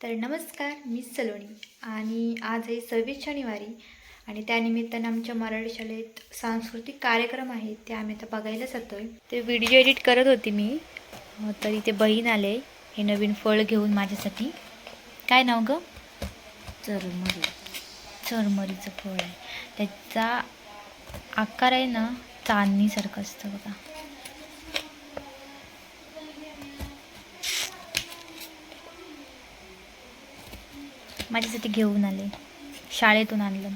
तर नमस्कार मी सलोनी आणि आज आहे सव्वीस शनिवारी आणि त्यानिमित्तानं आमच्या मराठी शाळेत सांस्कृतिक कार्यक्रम आहेत ते आम्ही आता बघायला जातो आहे ते व्हिडिओ एडिट करत होती मी तर इथे बहीण आले हे नवीन फळ घेऊन माझ्यासाठी. काय नाव गं? चरमरी. चरमरीचं फळ आहे. त्याचा आकार आहे ना चांदणीसारखं असतं बघा. माझ्यासाठी घेऊन आले. शाळेतून आणलं.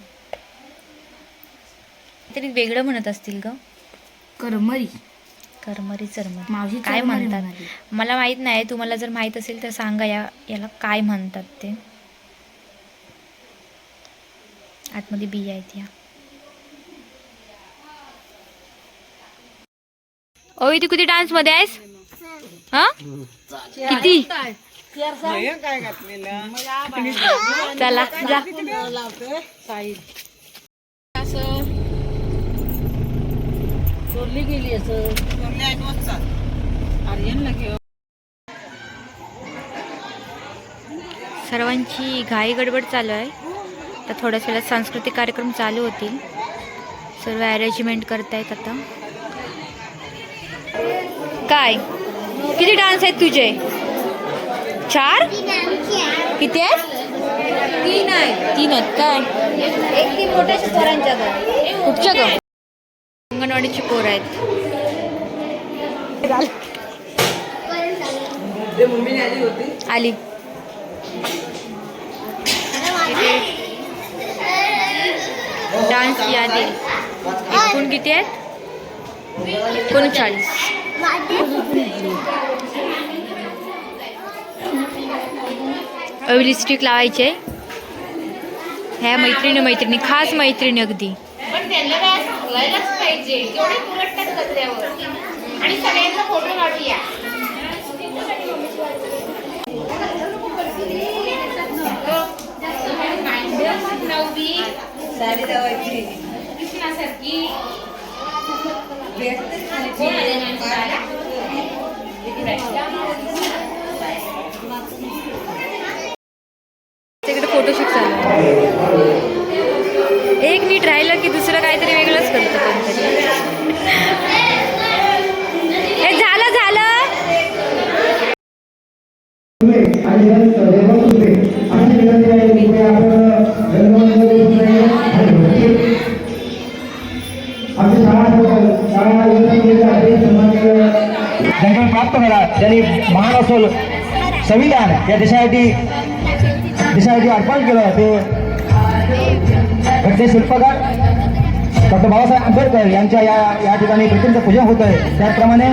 तरी वेगळं म्हणत असतील ग. करमरी. करमरी चरमरी. मावशी काय चरमरी म्हणतात. मला माहीत नाही तुम्हाला जर माहीत असेल तर सांगा या याला काय म्हणतात ते. आतमध्ये बिया आहेत या. ओय तू किती डान्समध्ये आहेस? हा? किती? चला जा. चोरली गेली असं. आर्यनला घेऊ सर्वांची घाई गडबड चालू आहे. तर थोड्याच वेळात सांस्कृतिक कार्यक्रम चालू होतील. सर्व अरेंजमेंट करतायत आता. काय? किती डान्स आहेत तुझे? चार? किती आहेत? तीन आहेत. तीन आहेत काय? एक ती मोठ्याच्या पोरांच्या कुठच्या ग? अंगणवाडीची पोर आहेत. आली. डान्स यादी. एकूण किती आहेत? एकोणचाळीस. लिपस्टिक लावायचे. ह्या मैत्रिणी मैत्रिणी खास मैत्रिणी अगदी. पण त्यांना काय सांगायलाच पाहिजे. तेवढे पुरटतात कचऱ्यावर आणि सगळ्यांचा फोटो काढूया. नववी कृष्णासारखी फोटोशूट चालू एक नीट राहिलं की दुसरं काहीतरी वेगळंच करतो कोणतरी. हे झालं झालं. प्राप्त झाला. त्यांनी महान संविधान या देशासाठी देशासाठी अर्पण केलं ते घटने शिल्पकार डॉक्टर बाबासाहेब आंबेडकर यांच्या या या ठिकाणी प्रतिमचं पूजन होत आहे त्याचप्रमाणे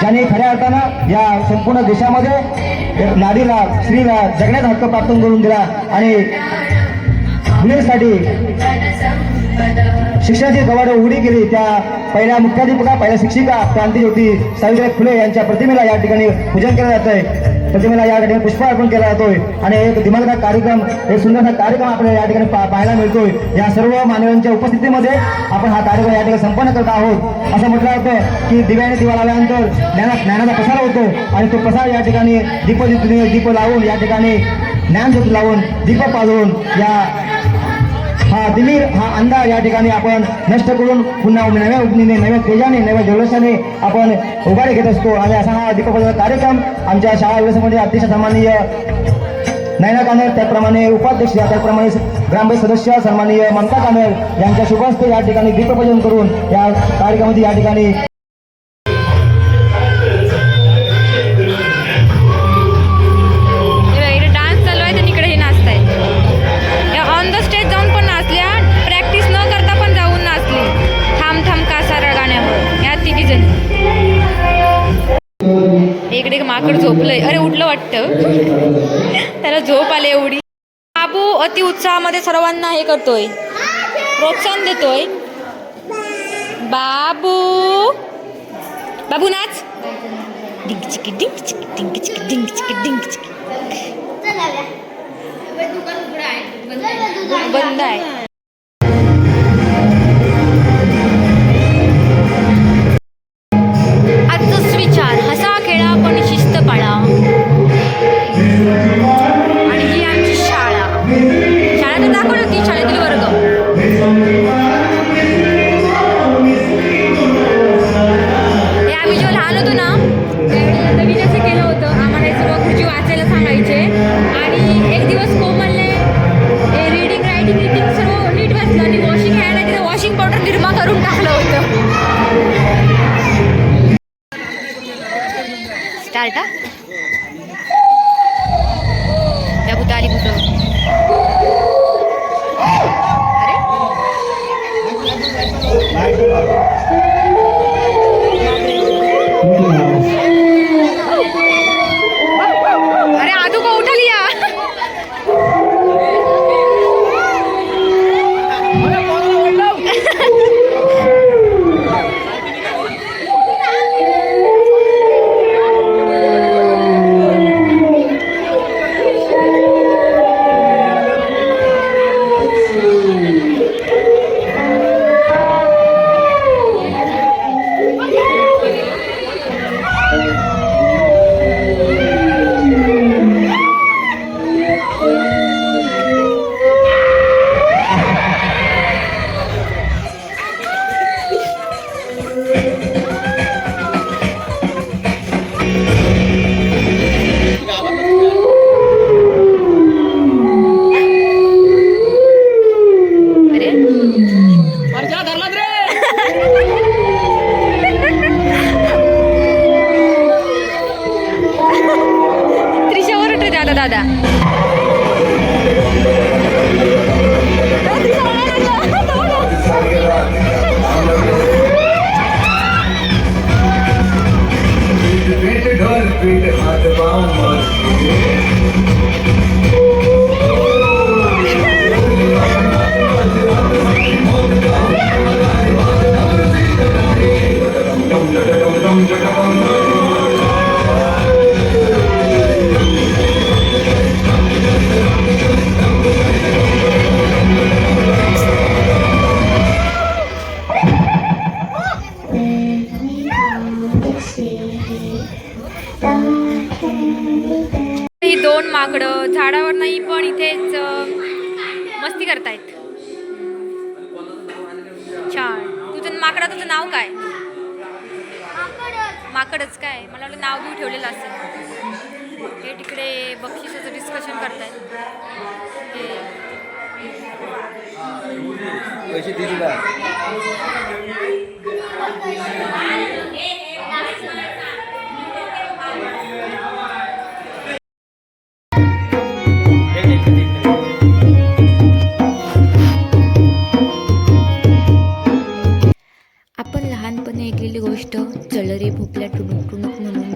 ज्याने खऱ्या अर्थानं या संपूर्ण देशामध्ये नारीला स्त्रीला जगण्याचा हक्क प्राप्त करून दिला आणि मुलींसाठी शिक्षणाची कवाड उघडी केली. त्या पहिल्या मुख्याध्यापिका पहिल्या शिक्षिका क्रांतीज्योती सावित्रीबाई फुले यांच्या प्रतिमेला या ठिकाणी पूजन केलं जात आहे प्रतिमेला या ठिकाणी पुष्प अर्पण केला जातोय. आणि एक दिमागदार कार्यक्रम एक सुंदरसा कार्यक्रम आपल्याला या ठिकाणी पा- पाहायला मिळतोय. या सर्व मानवांच्या उपस्थितीमध्ये आपण हा कार्यक्रम या ठिकाणी संपन्न करत आहोत. असं म्हटलं जातं की दिव्याने दिवा लावल्यानंतर ज्ञाना ज्ञानाचा प्रसार होतो. आणि तो प्रसार या ठिकाणी दीप दीप लावून या ठिकाणी ज्ञानज्योती लावून दीप पाजवून या हा दिलीर हा अंधार या ठिकाणी आपण नष्ट करून पुन्हा नव्या उगणीने नव्या तेजाने नव्या जल्लोषाने आपण उभारी घेत असतो. आणि असा हा दीपप्रज्वलन कार्यक्रम आमच्या शाळा व्यवस्थेमध्ये अतिशय सन्माननीय नैना कानर त्याचप्रमाणे उपाध्यक्ष त्याचप्रमाणे ग्रामपंचायत सदस्य सन्माननीय ममता कानर यांच्या शुभ हस्ते या ठिकाणी दीपपूजन करून या कार्यक्रमामध्ये या ठिकाणी वाटतं. त्याला झोप आली एवढी. बाबू अति उत्साहामध्ये सर्वांना हे करतोय. प्रोत्साहन देतोय. बाबू. बाबू नाच डिंग चिकी डिंग चिकी डिंग चिकी डिंग चिकी डिंग बंद आहे. त्याने तिथे वॉशिंग पावडर निर्मा करून टाकलं होतं. स्टार्ट ही दोन माकडं झाडावर नाही पण इथेच मस्ती करतायत. छान. तुझं माकडा तुझं नाव काय? माकडच. काय? मला वाटलं नाव बिव ठेवलेलं असेल. हे तिकडे बक्षिसाचं डिस्कशन करतायत. हे. पैसे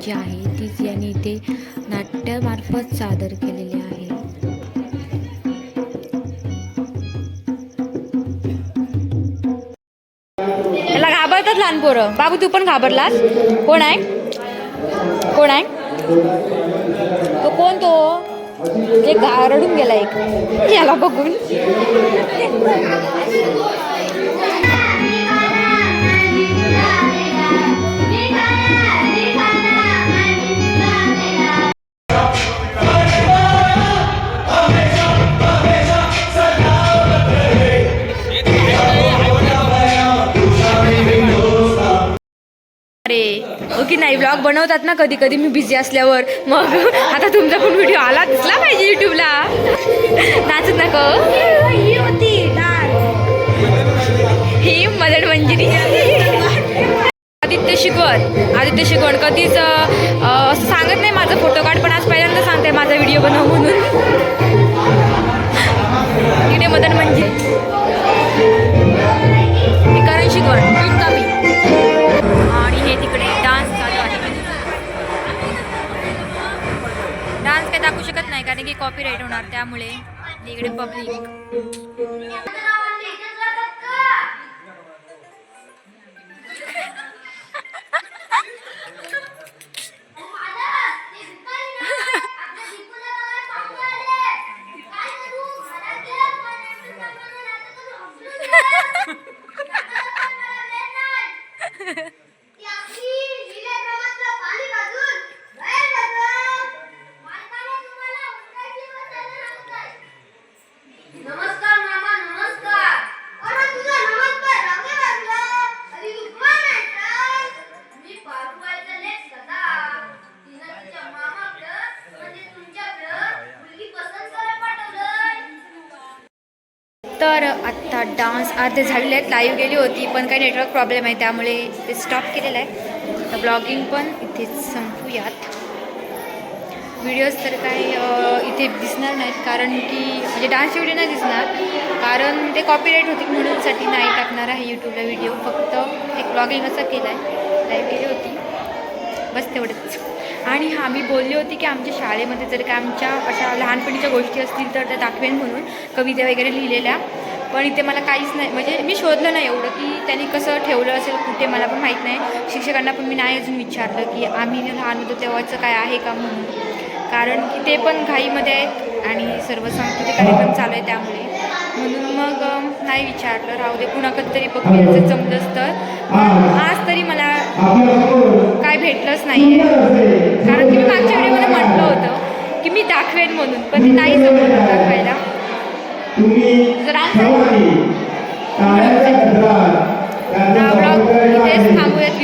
जी आहे तीच यांनी इथे नाट्यामार्फत सादर केलेली आहे. त्याला घाबरतात लहान पोरं. बाबू तू पण घाबरलास? कोण आहे? कोण आहे? तो कोण तो? जे गा- रडून गेला एक. याला बघून. अरे हो ओके नाही? ब्लॉग बनवतात ना कधी कधी मी बिझी असल्यावर. मग आता तुमचा पण व्हिडिओ आला दिसला पाहिजे युट्यूबला नाचत नको ही ही मदन मंजिरी. आदित्य शिकवण. आदित्य शिकवण. कधीच असं सांगत नाही माझा फोटो काढ पण आज पहिल्यांदा सांगते माझा व्हिडिओ बनव म्हणून. इकडे पब्लिक डान्स अर्धे झालेले आहेत लाईव्ह गेली होती पण काही नेटवर्क प्रॉब्लेम आहे त्यामुळे ते स्टॉप केलेलं आहे. तर ब्लॉगिंग पण इथेच संपूयात. व्हिडिओज तर काही इथे दिसणार नाहीत कारण की म्हणजे डान्सचे व्हिडिओ नाही दिसणार कारण ते कॉपीराईट होती म्हणूनसाठी नाही टाकणार आहे यूट्यूबला व्हिडिओ फक्त एक ब्लॉगिंग असं केलं आहे लाईव्ह केली होती. बस तेवढंच. आणि हां मी बोलली होती की आमच्या शाळेमध्ये जर का आमच्या अशा लहानपणीच्या गोष्टी असतील तर त्या दाखवेन म्हणून कविता वगैरे लिहिलेल्या. पण इथे मला काहीच नाही. म्हणजे मी शोधलं नाही एवढं की त्यांनी कसं ठेवलं असेल कुठे मला पण माहीत नाही. शिक्षकांना पण मी नाही अजून विचारलं की आम्ही लहान होतो तेव्हाचं काय आहे का म्हणून. कारण की ते पण घाईमध्ये आहेत आणि सर्व सांस्कृतिक कार्यक्रम चालू आहे त्यामुळे. म्हणून मग नाही विचारलं. राहू दे कुणाकडे तरी बघूया जर जमलंच तर. आज तरी मला काय भेटलंच नाही आहे कारण की मी मागच्या मला म्हटलं होतं की मी दाखवेन म्हणून पण ते नाही जमलं दाखवायला. जर आज ब्लॉग इथेच थांबूयात.